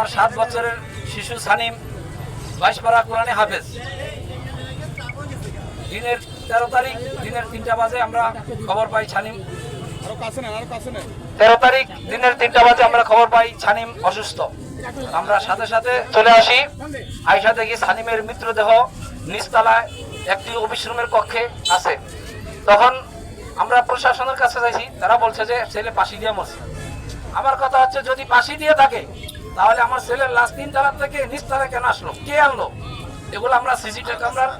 আমার সাত বছরের শিশু সানিম বাইশপাড়া কোরআনে হাফেজ। দিনের তেরো তারিখ, দিনের তিনটা বাজে আমরা খবর পাই ছানিম তেরো তারিখ, দিনের তিনটা বাজে আমরা খবর পাই ছানিম অসুস্থ। আমরা সাথে সাথে চলে আসি। আইসা দেখি ছানিমের মৃতদেহ নিচতলায় একটি অফিস রুমের কক্ষে আছে। তখন আমরা প্রশাসনের কাছে যাইছি, তারা বলছে যে ছেলে পাশি দিয়ে মরছে। আমার কথা হচ্ছে, যদি পাশি দিয়ে থাকে তাহলে আমার ছেলের লাস্ট তিন তলার থেকে নিচতলা কেন আসলো? কে আনলো? এগুলো আমরা সিসিটিভি ক্যামেরার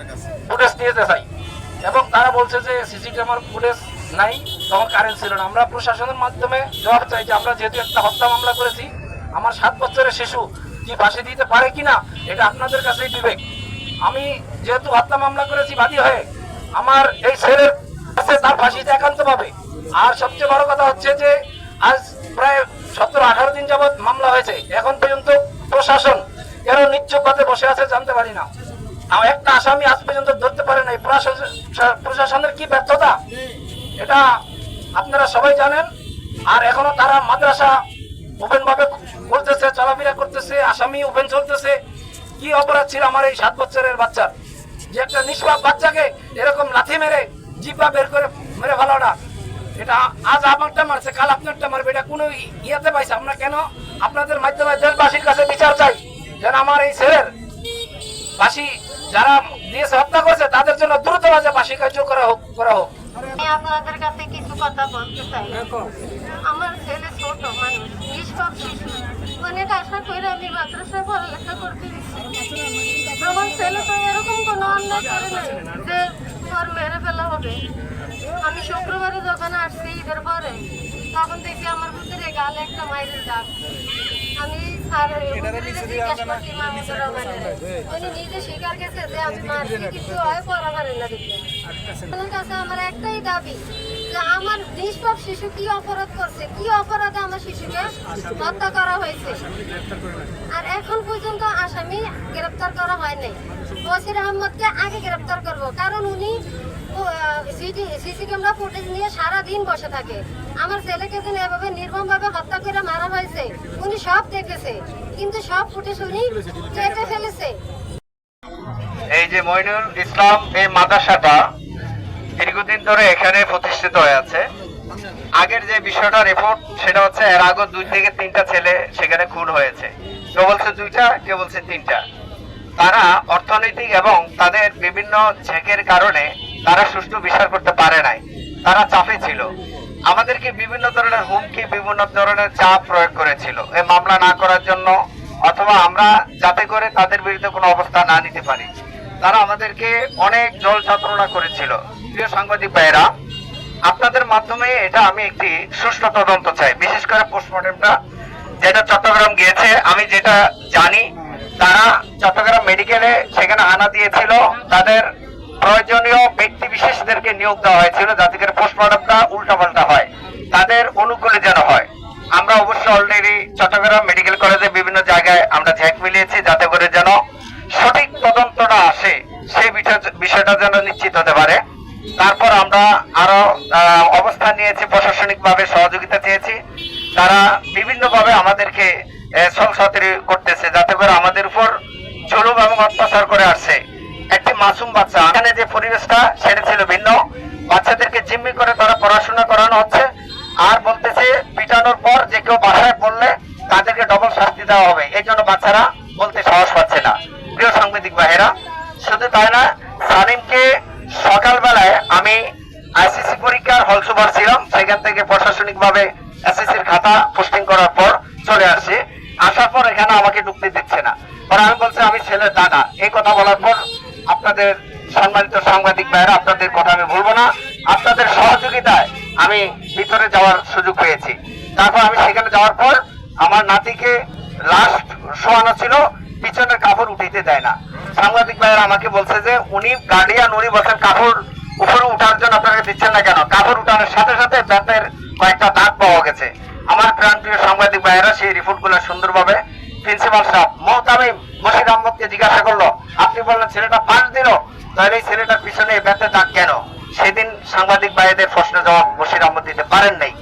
ফুটেজ নিতে চাই। এবং তারা বলছে যে সিসি ক্যামেরার ফুটেজ নাই, তখন কারেন্ট ছিল না। আমরা প্রশাসনের মাধ্যমে জবাব চাই যে আমরা যেহেতু একটা হত্যা মামলা করেছি, আমার সাত বছরের শিশু কি ফাঁসি দিতে পারে কিনা, এটা আপনাদের কাছেই বিবেক। আমি যেহেতু হত্যা মামলা করেছি বাদী হয়ে, আমার এই ছেলের কাছে তার ফাঁসিতে একান্ত পাবে। আর সবচেয়ে বড় কথা হচ্ছে যে আজ প্রায় সতেরো আঠারো দিন যাবৎ মামলা হয়েছে। এখন পর্যন্ত প্রশাসন কেন নিশ্চয় পথে বসে আছে, জানতে পারি না। আর একটা আসামি আজ পর্যন্ত ধরতে পারে নাই। প্রশাসনের কি ব্যর্থতা? এটা আপনারা সবাই জানেন। আর এখনও তারা মাদ্রাসা ওপেন ভাবে করতেছে, চলাফেরা করতেছে, আসামি ওপেন চলতেছে। কি অপরাধ ছিল আমার এই সাত বছরের বাচ্চার? যে একটা নিষ্পাপ বাচ্চাকে এরকম লাথি মেরে জিব্বা বের করে মেরে ফেলাটা এটা আজ আমারটা মারছে কাল আপনারটা মারবে এটা কোনো ইয়েতে পাইছে। আমরা কেন আপনাদের মাধ্যমে দেশবাসীর কাছে বিচার চাই? যেন আমার এই ছেলের ফাঁসি যারা দিয়েছে হত্যা করেছে তাদের জন্য দ্রুত মাঝে ফাঁসি কার্য করা হোক করা হোক। আমি আপনাদের কাছে কিছু কথা বলতে চাই। আমার ছেলে ছোট মানুষ নিষ্পাপ শিশু। অনেক আশা করে আমি মাদ্রাসায় পড়ালেখা করতে দিচ্ছি আমার ছেলে তো এরকম কোনো অন্যায় করে নাই যে ওর মেরে ফেলা হবে। আমি শুক্রবারে যখন আসছি ঈদের পরে তখন দেখি আমার ভিতরে গালে একটা মায়ের দাগ। আমি স্যার জিজ্ঞাসা করছি মাহমুদুর রহমানের উনি নিজে স্বীকার গেছে যে আমি মারছি কিছু হয় পড়া পারে না দেখি কাছে আমার একটাই দাবি যে আমার নিষ্পাপ শিশু কি অপরাধ করছে? কি অপরাধে আমার শিশুকে হত্যা করা হয়েছে? আর এখন পর্যন্ত আসামি গ্রেপ্তার করা হয় নাই। বসির আহমদকে আগে গ্রেপ্তার করব। কারণ উনি সিসি ক্যামেরা ফুটেজ নিয়ে সারা দিন বসে থাকে। আমার ছেলেকে এভাবে হত্যা করে মারা হয়েছে, উনি সব দেখেছে, কিন্তু সব ফুটেজ উনি কেটে ফেলেছে। এই যে মইনুল ইসলাম, এই মাদ্রাসাটা দীর্ঘদিন ধরে এখানে প্রতিষ্ঠিত হয়ে আছে। আগের যে বিষয়টা রিপোর্ট সেটা হচ্ছে এর আগে দুই থেকে তিনটা ছেলে সেখানে খুন হয়েছে। কেউ বলছে দুইটা, কেউ বলছে তিনটা। তারা অর্থনৈতিক এবং তাদের বিভিন্ন ঝেঁকের কারণে তারা সুষ্ঠু বিচার করতে পারে নাই। তারা চাপে ছিল। আমাদেরকে বিভিন্ন ধরনের হুমকি, বিভিন্ন ধরনের চাপ প্রয়োগ করেছিল। এই মামলা না করার জন্য অথবা আমরা যাতে করে তাদের বিরুদ্ধে কোনো অবস্থা না নিতে পারি। তারা আমাদেরকে অনেক জল যন্ত্রণা করেছিল। প্রিয় সাংবাদিক ভাইয়েরা, আপনাদের মাধ্যমে এটা আমি একটি সুষ্ঠু তদন্ত চাই। বিশেষ করে পোস্টমর্টমটা যেটা চট্টগ্রাম গিয়েছে, আমি যেটা জানি, তারা চট্টগ্রাম মেডিকেলে সেখানে আনা দিয়েছিল। তাদের প্রয়োজনীয় ব্যক্তি বিশেষদেরকে নিয়োগ দেওয়া হয়েছিল যাতে করে পোস্টমর্টমটা উল্টাপাল্টা হয়। তাদের অনুকূলে যেন হয়। আমরা অবশ্য অলরেডি চট্টগ্রাম মেডিকেল কলেজে বিভিন্ন জায়গায় আমরা ঝেঁক মিলিয়েছি, যাতে করে যেন সঠিক তদন্তটা আসে সেই বিষয়টা যেন নিশ্চিত হতে পারে। তারপর আমরা আরও অবস্থান নিয়েছি প্রশাসনিক ভাবে সহযোগিতা চেয়েছি। তারা বিভিন্ন ভাবে আমাদেরকে সংসদে করতেছে, যাতে করে আমাদের উপর জুলুম এবং অত্যাচার করে আসছে। একটি মাসুম বাচ্চা। এখানে যে পরিবেশটা, সেটা ছিল ভিন্ন। বাচ্চাদেরকে জিম্মি করে তারা পড়াশোনা করানো হচ্ছে। আর বলতেছে, পিটানোর পর যে কেউ বাসায় পড়লে তাদেরকে ডবল শাস্তি দেওয়া হবে। এই জন্য বাচ্চারা বলতে সাহস পাচ্ছে না। প্রিয় সাংবাদিক ভাইয়েরা, শুধু তাই না সালিমকে সকালবেলায় আমি আইসিসি পরীক্ষার হল সুপার ছিলাম। সেখান থেকে প্রশাসনিক ভাবে এসএসসির খাতা পোস্টিং করার পর চলে আসছি। আসার পর এখানে আমাকে ঢুকতে দিচ্ছে না। পরে আমি বলছি, আমি ছেলের দাদা এই কথা বলার পর আপনাদের সম্মানিত সাংবাদিক ভাইয়েরা, আপনাদের কথা আমি বলব না। আপনাদের সহযোগিতায় আমি ভিতরে যাওয়ার সুযোগ পেয়েছি। তারপর আমি সেখানে যাওয়ার পর আমার নাতিকে লাস্ট শোয়ানো ছিল, পিছনের কাপড় উঠাইতে দেয় না। সাংবাদিক ভাইয়েরা আমাকে বলছে যে, উনি গার্ডিয়ান উনি বলছেন কাপড় উপরে উঠার জন্য আপনারা দিচ্ছেন না কেন? কাপড় উঠানোর সাথে সাথে দাঁতের কয়েকটা দাগ পাওয়া গেছে। আমার প্রাণপ্রিয় সাংবাদিক ভাইয়েরা সেই রিপোর্টগুলো সুন্দরভাবে প্রিন্সিপাল সাহেব মহতামিম বশির আহমদকে জিজ্ঞাসা করল আপনি বললেন, ছেলেটা পাঁচ দিল। তাহলে এই ছেলেটার পিছনে ব্যাথে দাগ কেন? সেদিন সাংবাদিক ভাইদের প্রশ্ন জবাব বশির আহমদ দিতে পারেন নাই।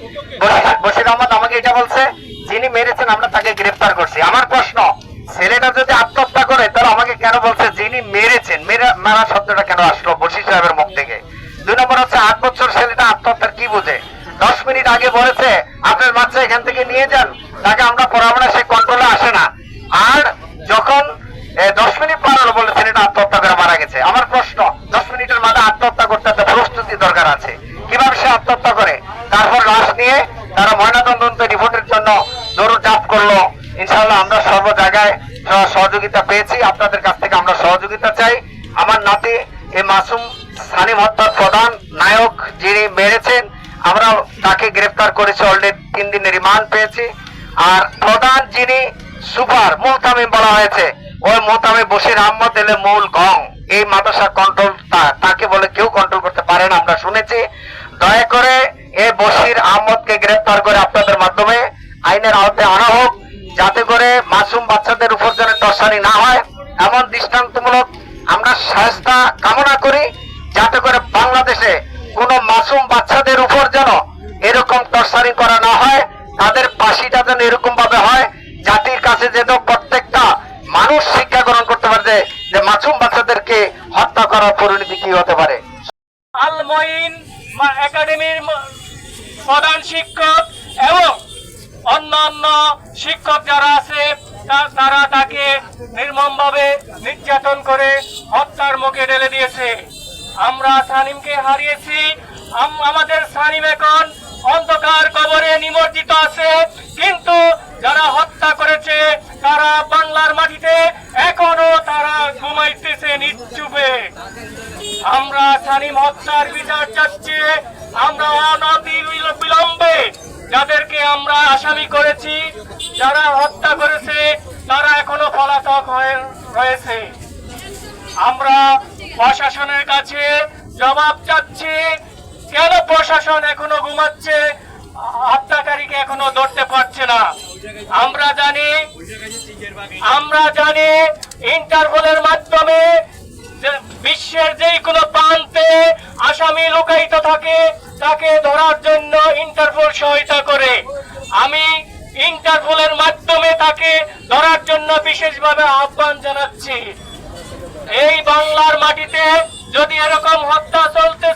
বশির- বশির আহমদ আমাকে এটা বলছে, যিনি মেরেছেন, আমরা তাকে গ্রেফতার করছি। আমার প্রশ্ন, ছেলেটা যদি আত্মহত্যা করে, তাহলে আমাকে কেন বলছে, যিনি মেরেছেন? মেরে মারা শব্দটা কেন আসলো বসি সাহেবের মুখ থেকে? দুই নম্বর হচ্ছে, আট বছর ছেলেটা আত্মহত্যার কি বুঝে? দশ মিনিট আগে বলেছে, আপনার বাচ্চা এখান থেকে নিয়ে যান, তাকে আমরা পড়াবো না সে কন্ট্রোলে আসে না আর যখন এ, দশ মিনিট পার হলো বলে ছেলেটা আত্মহত্যা করে মারা গেছে আমার প্রশ্ন দশ মিনিটের মাঝে আত্মহত্যা করতে একটা প্রস্তুতি দরকার আছে কীভাবে সে আত্মহত্যা করে তারপর লাশ নিয়ে তারা ময়নাতদন্ত রিপোর্টের জন্য দৌড় চাপ করল ইনশাআল্লাহ আমরা সর্ব জায়গায় সহ- সহযোগিতা পেয়েছি, আপনাদের কাছ থেকে আমরা সহযোগিতা চাই। আমার নাতি এই মাসুম সানিম হত্যার প্রধান নায়ক যিনি মেরেছেন আমরা তাকে গ্রেফতার করেছি, অলরেডি তিন দিনের রিমান্ড পেয়েছি। আর প্রধান যিনি সুপার মোহতামিম বলা হয়েছে, ওই মোহতামিম বসির আহমদ এলে মূল গং। এই মাদ্রাসা কন্ট্রোল তাকে বলে কেউ কন্ট্রোল করতে পারে না, আমরা শুনেছি। দয়া করে এ বসির আহমদকে গ্রেফতার করে আপনাদের মাধ্যমে আইনের আওতায় আনা হোক। যাতে করে মাসুম বাচ্চাদের উপর যেন টর্চারি না হয়, এমন দৃষ্টান্তমূলক আমরা সাহস্তা কামনা করি, যাতে করে বাংলাদেশে কোনো মাসুম বাচ্চাদের উপর যেন এরকম টর্চারিং করা না হয়, তাদের ফাঁসিটা যেন এরকম ভাবে হয়, জাতির কাছে যেন প্রত্যেকটা মানুষ শিক্ষা গ্রহণ করতে পারে যে- মাসুম বাচ্চাদেরকে হত্যা করার পরিণতি কি হতে পারে। একাডেমির প্রধান শিক্ষক এবং অন্যান্য শিক্ষক যারা আছে তারা তাকে নির্মমভাবে নির্যাতন করে হত্যার মুখে ঢেলে দিয়েছে। আমরা সানিমকে হারিয়েছি। আম- আমাদের সানিম এখন অন্ধকার কবরে নিমজ্জিত আছে, কিন্তু যারা হত্যা করেছে, তারা এখনও পলাতক হয়ে রয়েছে। আমরা প্রশাসনের কাছে জবাব চাচ্ছি, কেন প্রশাসন এখনও ঘুমাচ্ছে, হত্যাকারীকে এখনও ধরতে পারছে না। আমরা জানি আমরা জানি ইন্টারপোলের মাধ্যমে বিশ্বের যে কোনো প্রান্তে আসামি লুকায়িত থাকে, তাকে ধরার জন্য ইন্টারপোল সহায়তা করে। আমি ইন্টারপোলের মাধ্যমে তাকে ধরার জন্য বিশেষভাবে আহ্বান জানাচ্ছি। এই বাংলার মাটিতে যদি এরকম হত্যা চলতে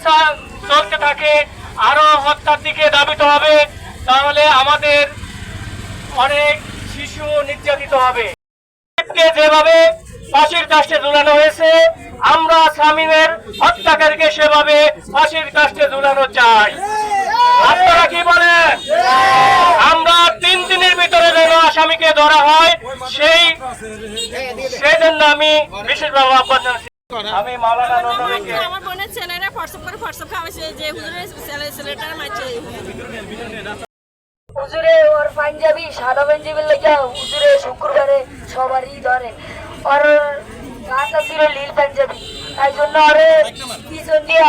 চলতে থাকে, আরও হত্যার দিকে দাবিত হবে, তাহলে আমাদের অনেক শিশু নির্যাতিত হবে। যেভাবে ফাঁসির কাষ্টে ঝুলানো হয়েছে, আমরা স্বামীদের হত্যাকারীকে সেভাবে ফাঁসির কাষ্টে ঝুলানো চাই। আপনারা কি বলেন? আমরা তিন দিনের ভিতরে যেন আসামিকে ধরা হয় সেই সেই জন্য আমি বিশেষভাবে আহ্বান জানাচ্ছি। আমি মাওলানা আমার বোনের ছেলেরা হোয়াটসঅ্যাপ করে হোয়াটসঅ্যাপ খাওয়াইছে যে হুজুরের ছেলে ছেলেটার মারছে। হুজুরে ওর পাঞ্জাবি সাদা পাঞ্জাবি লেগে। হুজুরে শুক্রবারে সবারই ধরে। ওর গাটা ছিল নীল পাঞ্জাবি। তাই জন্য ওরে পিছন দিয়ে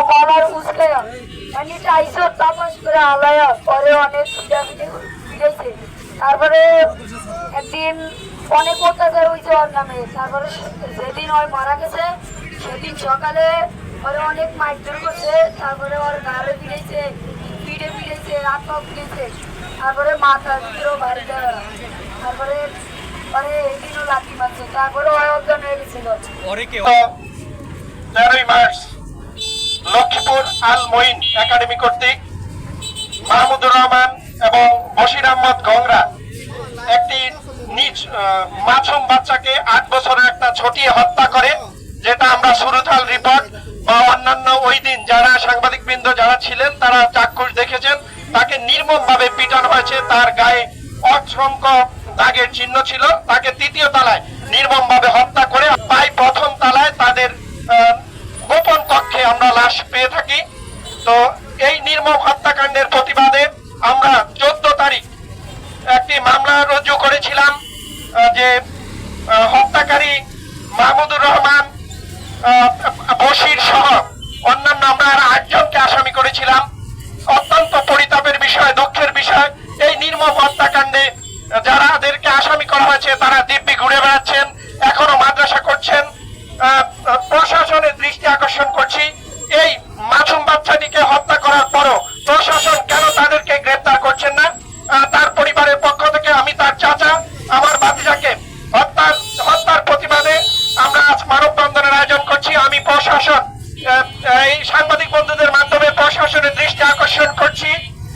উস্কায়া মানে টাইসর তাপাস করে আলায়া পরে অনেক পিঠে তারপরে একদিন অনেক অত্যাচার হয়েছে ওর নামে। তারপরে যেদিন ওই মারা গেছে, সেদিন সকালে ওরে অনেক মারধর করছে। তারপরে ওর গাড়ে পিড়েছে পিঠে পিড়েছে হাত পিড়েছে তারপরে মাথা ভিতরেও বাড়ি তারপরে পরে এদিনও লাঠি মারছে। তারপরে ওই অজ্ঞান হয়ে গেছিল। তেরোই মার্চ। লক্ষ্মীপুর আল মঈন একাডেমি কর্তৃক মাহমুদুর রহমান এবং বশির আহমদ গংরা। একটি নিজ মাসুম বাচ্চাকে আট বছরের একটা ছটিয়ে হত্যা করে, যেটা আমরা সুরতাল রিপোর্ট বা অন্যান্য ওই দিন যারা সাংবাদিক বৃন্দ যারা ছিলেন, তারা চাক্ষুষ দেখেছেন। তাকে নির্মম ভাবে পিটানো হয়েছে, তার গায়ে অসংখ্য দাগের চিহ্ন ছিল। তাকে তৃতীয় তলায় নির্মম ভাবে হত্যা করে পাই প্রথম তলায় তাদের আমরা লাশ পেয়ে থাকি। তো এই নির্মম হত্যাকাণ্ডের প্রতিবাদে আমরা চোদ্দ তারিখ একটি মামলা রুজু করেছিলাম যে হত্যাকারী মাহমুদুর রহমান বশির সহ অন্যান্য আমরা আর আটজনকে আসামি করেছিলাম। অত্যন্ত পরিতাপের বিষয় দুঃখের বিষয়। এই নির্মম হত্যাকাণ্ডে যারাদেরকে আসামি করা হয়েছে তারা দিব্যি ঘুরে বেড়াচ্ছেন এখনও মাদ্রাসা করছেন। আহ,